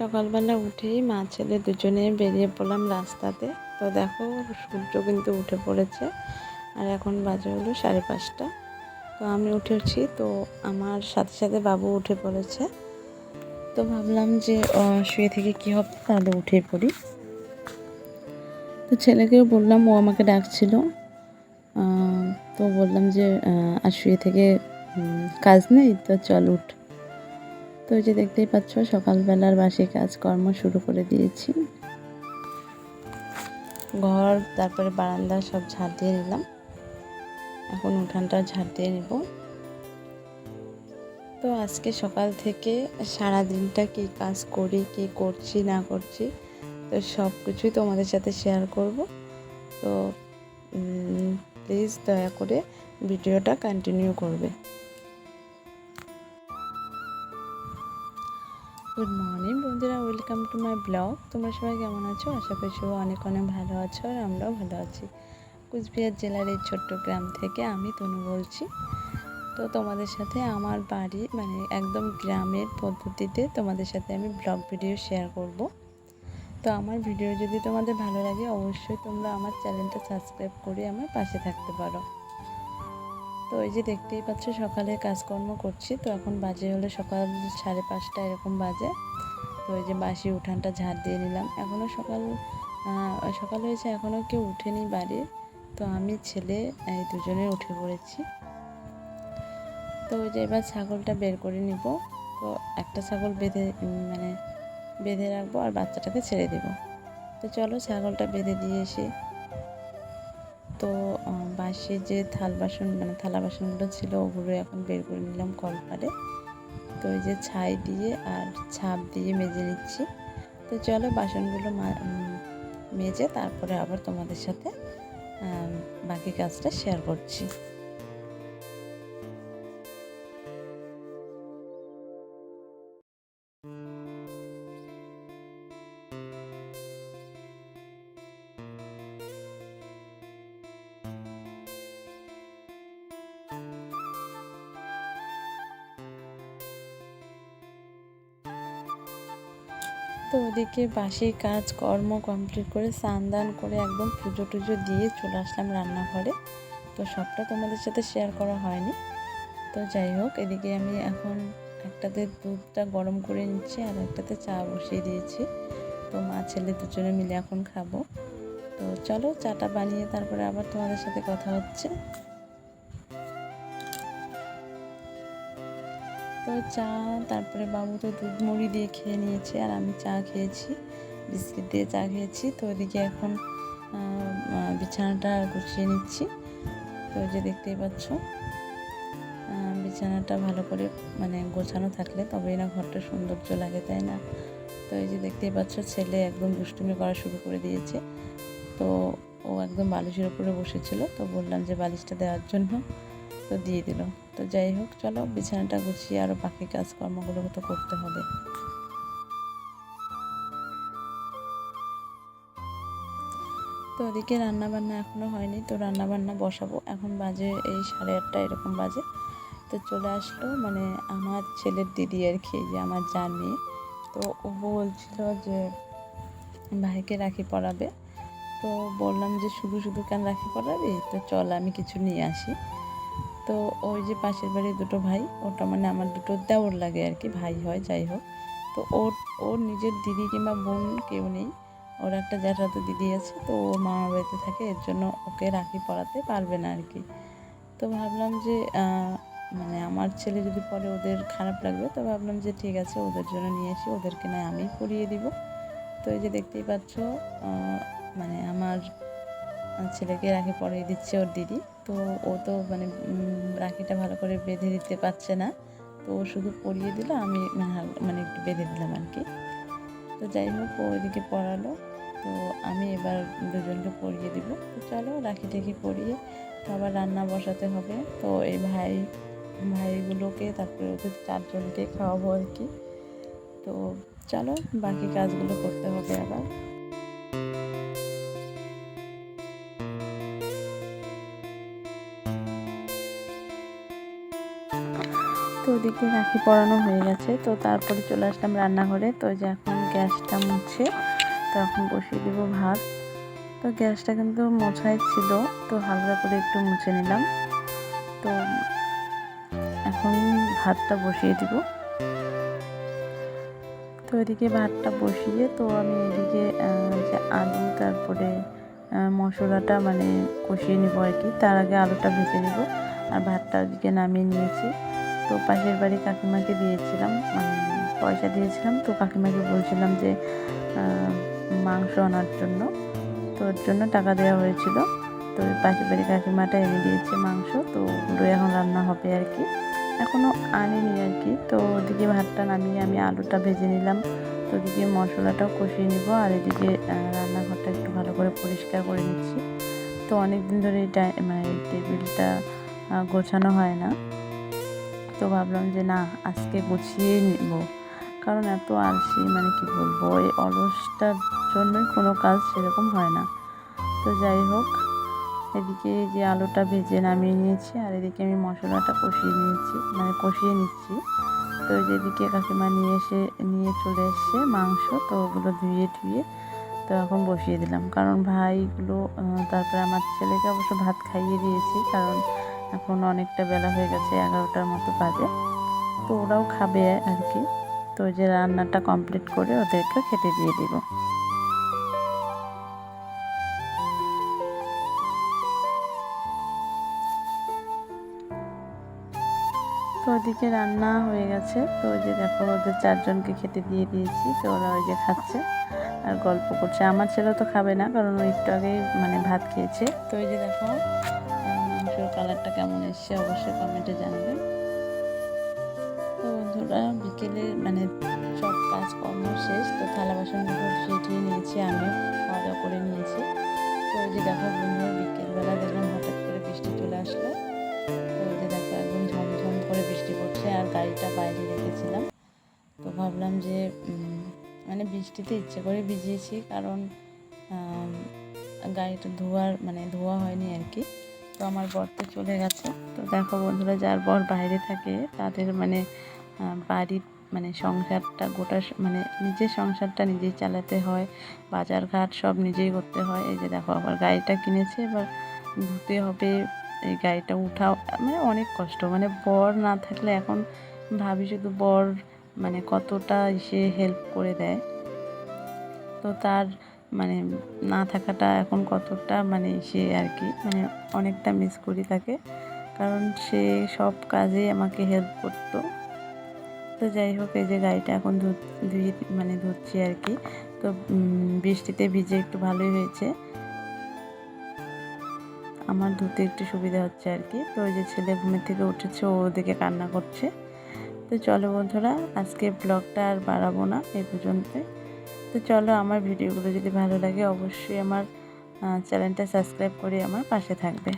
সকালবেলা উঠেই মা ছেলে দুজনে বেরিয়ে পড়লাম রাস্তাতে। তো দেখো, সূর্য কিন্তু উঠে পড়েছে। আর এখন বাজে হলো সাড়ে পাঁচটা। তো আমি উঠেছি। তো আমার সাথে সাথে বাবু উঠে পড়েছে। তো ভাবলাম যে শুয়ে থেকে কী হবে তাহলে উঠে পড়ি। তো ছেলেকেও বললাম, ও আমাকে ডাকছিল। তো বললাম যে আর শুয়ে থেকে কাজ নেই, তো চল উঠ। তো যে দেখতেই পাচ্ছ, সকালবেলার বাসি কাজকর্ম শুরু করে দিয়েছি। ঘর, তারপরে বারান্দা সব ঝাড় দিয়ে নিলাম। এখন উঠানটা ঝাড় দিয়ে নেব। তো আজকে সকাল থেকে সারা দিনটা কী কাজ করি, কী করছি, না করছি, তো সব কিছুই তোমাদের সাথে শেয়ার করব। তো প্লিজ দয়া করে ভিডিওটা কন্টিনিউ করবে। গুড মর্নিং বন্ধুরা ওয়েলকাম টু মাই ব্লগ তোমরা সবাই কেমন আছো? আশা করছি অনেক অনেক ভালো আছো আর আমরাও ভালো আছি। কুচবিহার জেলার এই ছোট্ট গ্রাম থেকে আমি তনু বলছি। তো তোমাদের সাথে আমার বাড়ি মানে একদম গ্রামের পদ্ধতিতে তোমাদের সাথে আমি ব্লগ ভিডিও শেয়ার করব। তো আমার ভিডিও যদি তোমাদের ভালো লাগে, অবশ্যই তোমরা আমার চ্যানেলটা সাবস্ক্রাইব করে আমার পাশে থাকতে পারো। তো এই যে দেখতেই পাচ্ছ সকালে কাজকর্ম করছি। তো এখন বাজে হলে সকাল সাড়ে পাঁচটা এরকম বাজে। তো এই যে বাসি উঠানটা ঝাড় দিয়ে নিলাম। এখনও সকাল সকাল হয়েছে এখনও কেউ উঠেনি বাড়ি। তো আমি, ছেলে, এই দুজনে উঠে পড়েছি। তো ওই যে এবার ছাগলটা বের করে নিব। তো একটা ছাগল বেঁধে মানে বেঁধে রাখব আর বাচ্চাটাকে ছেড়ে দেব। তো চলো ছাগলটা বেঁধে দিয়ে এসে বাসি যে থাল বাসন মানে থালা বাসনগুলো ছিল, ওগুলো এখন বের করে নিলাম কলপারে তো ওই যে ছাই দিয়ে আর ছাপ দিয়ে মেজে নিচ্ছি। তো চলো বাসনগুলো মেজে তারপরে আবার তোমাদের সাথে বাকি কাজটা শেয়ার করছি। তো ওদিকে বাসি কাজ, কর্ম কমপ্লিট করে স্নান দান করে একদম পুজো টুজো দিয়ে চলে আসলাম রান্নাঘরে। তো সবটা তোমাদের সাথে শেয়ার করা হয়নি। তো যাই হোক, এদিকে আমি এখন একটাতে দুধটা গরম করে নিচ্ছি আর একটাতে চা বসিয়ে দিয়েছি। তো মা ছেলে দুজনে মিলে এখন খাব। তো চলো চাটা বানিয়ে তারপরে আবার তোমাদের সাথে কথা হচ্ছে। তো চা, তারপরে বাবু তো দুধ মুড়ি দিয়ে খেয়ে নিয়েছে আর আমি চা খেয়েছি, বিস্কিট দিয়ে চা খেয়েছি। তো ওদিকে এখন বিছানাটা গুছিয়ে নিচ্ছি। তো যে দেখতেই পাচ্ছ বিছানাটা ভালো করে মানে গোছানো থাকলে তবেই না ঘরটা সৌন্দর্য লাগে, তাই না? তো এই যে দেখতেই পাচ্ছ, ছেলে একদম দুষ্টুমি করা শুরু করে দিয়েছে। তো ও একদম বালিশের উপরে বসেছিল, তো বললাম যে বালিশটা দেওয়ার জন্য। তো দিয়ে দিল। তো যাই হোক, চলো বিছানাটা গুছিয়ে আরও বাকি কাজকর্মগুলো তো করতে হবে। তো ওদিকে রান্না বান্না এখনও হয়নি, তো রান্না বান্না বসাবো। এখন বাজে এই সাড়ে আটটা, এরকম বাজে। তো চলে আসলো মানে আমার ছেলের দিদি আর কি যে আমার যা মেয়ে তো ও বলছিল যে ভাইকে রাখি পরাবে তো বললাম যে শুধু শুধু কেন রাখি পরাবি তো চল আমি কিছু নিয়ে আসি। তো ওই যে পাশের বাড়ির দুটো ভাই, ওটা মানে আমার দুটো দেওর লাগে আর কি, ভাই হয়, যাই হোক। তো ওর ওর নিজের দিদি কিংবা বোন কেউ নেই, ওর একটা জ্যাঠাতো দিদি আছে, তো ও মামার বাড়িতে থাকে, এর জন্য ওকে রাখি পড়াতে পারবে না আর কি। তো ভাবলাম যে মানে আমার ছেলে যদি পরে ওদের খারাপ লাগবে, তো ভাবলাম যে ঠিক আছে, ওদের জন্য নিয়ে আসি, ওদেরকে নয় আমি পরিয়ে দিব। তো এই যে দেখতেই পাচ্ছ ছেলেকে রাখি পরিয়ে দিচ্ছে ওর দিদি। তো ও তো মানে রাখিটা ভালো করে বেঁধে দিতে পারছে না। তো ও শুধু পরিয়ে দিল, আমি মানে একটু বেঁধে দিলাম আর কি। তো যাই হোক, ও ওইদিকে পড়ালো। তো আমি এবার দুজনকে পরিয়ে দিব। তো চলো, রাখি টাখি পরিয়ে আবার রান্না বসাতে হবে। তো এই ভাই, ভাইগুলোকে, তারপরে ওদের চারজনকে খাওয়াবো আর কি। তো চলো, বাকি কাজগুলো করতে হবে আবার। ওদিকে রাখি পরানো হয়ে গেছে। তো তারপরে চলে আসলাম রান্নাঘরে। তো যে এখন গ্যাসটা মুছে, তো এখন বসিয়ে দেবো ভাত। তো গ্যাসটা কিন্তু মোছাই ছিল, তো হালকা করে একটু মুছে নিলাম। তো এখন ভাতটা বসিয়ে দিব। তো এদিকে ভাতটা বসিয়ে, তো আমি এদিকে যে আলু, তারপরে মশলাটা মানে কষিয়ে নিব আর কি। তার আগে আলুটা ভেজে নিব। আর ভাতটা ওদিকে নামিয়ে নিয়েছি। তো পাশের বাড়ি কাকিমাকে দিয়েছিলাম মানে পয়সা দিয়েছিলাম, তো কাকিমাকে বলছিলাম যে মাংস আনার জন্য। তো ওর জন্য টাকা দেওয়া হয়েছিল। তো পাশের বাড়ি কাকিমাটা এনে দিয়েছে মাংস, তো ওগুলো এখন রান্না হবে আর কি। এখনও আনিনি আর কি। তো ওদিকে ভাতটা নামিয়ে আমি আলুটা ভেজে নিলাম। তো ওদিকে মশলাটাও কষিয়ে নিব আর এদিকে রান্নাঘরটা একটু ভালো করে পরিষ্কার করে নিচ্ছি। তো অনেক দিন ধরে এই মানে টেবিলটা গোছানো হয় না। তো ভাবলাম যে না, আজকে গুছিয়ে নিব। কারণ এত আলসি মানে কি বলব, এই অলসটার জন্যই কোনো কাজ সেরকম হয় না। তো যাই হোক, এদিকে যে আলুটা ভেজে নামিয়ে নিয়েছি, আর এদিকে আমি মশলাটা কষিয়ে নিয়েছি মানে কষিয়ে নিচ্ছি। তো যেদিকে কাকিমা নিয়ে এসে, নিয়ে চলে এসছে মাংস, তো ওগুলো ধুয়ে ধুয়ে তো এখন বসিয়ে দিলাম। কারণ ভাইগুলো তারপরে আমার ছেলেকে অবশ্য ভাত খাইয়ে দিয়েছি, কারণ এখন অনেকটা বেলা হয়ে গেছে, এগারোটার মতো বাজে। তো ওরাও খাবে আর কি। তো ওই যে রান্নাটা কমপ্লিট করে ওদেরকে খেতে দিয়ে দিব। তো ওদিকে রান্না হয়ে গেছে। তো ওই যে দেখো ওদের চারজনকে খেতে দিয়ে দিয়েছি। তো ওরা ওই যে খাচ্ছে আর গল্প করছে। আমার ছেলে তো খাবে না, কারণ ও একটু আগেই মানে ভাত খেয়েছে। তো ওই যে দেখো কালারটা কেমন এসছে অবশ্যই কমেন্টে জানাবে তো বন্ধুরা, বিকেলে মানে সব কাজকর্ম শেষ, তো থালা বাসনগুলো সেটিয়ে নিয়েছি আমি খাওয়া দাওয়া করে নিয়েছি। তো ওই যে দেখো বন্ধুরা, বিকেলবেলা দেখলাম হঠাৎ করে বৃষ্টি চলে আসলো। তো ওই যে দেখো একদম ঝমঝম করে বৃষ্টি পড়ছে আর গাড়িটা বাইরে রেখেছিলাম। তো ভাবলাম যে মানে বৃষ্টিতে ইচ্ছে করে ভিজিয়েছি, কারণ গাড়িটা ধোয়ার মানে ধোয়া হয়নি আর কি। তো আমার বর তো চলে গেছে। তো দেখো বন্ধুরা, যার বর বাইরে থাকে, তাদের মানে বাড়ির মানে সংসারটা গোটা মানে নিজের সংসারটা নিজেই চালাতে হয় বাজার ঘাট সব নিজেই করতে হয়। এই যে দেখো, আবার গাড়িটা কিনেছে, এবার ধুতে হবে। এই গাড়িটা উঠাও মানে অনেক কষ্ট। মানে বর না থাকলে এখন ভাবি শুধু বর মানে কতটা সে হেল্প করে দেয়। তো তার মানে না থাকাটা এখন কতটা মানে সে আর কি মানে অনেকটা মিস করি তাকে। কারণ সে সব কাজেই আমাকে হেল্প করতো। তো যাই হোক, এই যে গাড়িটা এখন ধুয়ে মানে ধুচ্ছি আর কি। তো বৃষ্টিতে ভিজে একটু ভালোই হয়েছে। আমার ধুতে একটু সুবিধা হচ্ছে আর কি। তো ওই যে ছেলে ঘুমের থেকে উঠেছে, ও ওদিকে কান্না করছে। তো চলো বন্ধুরা, আজকে ব্লগটা আর বাড়াবো না এই পর্যন্ত তো চলো আমার ভিডিওগুলো যদি ভালো লাগে, অবশ্যই আমার চ্যানেলটা সাবস্ক্রাইব করে আমার পাশে থাকবে।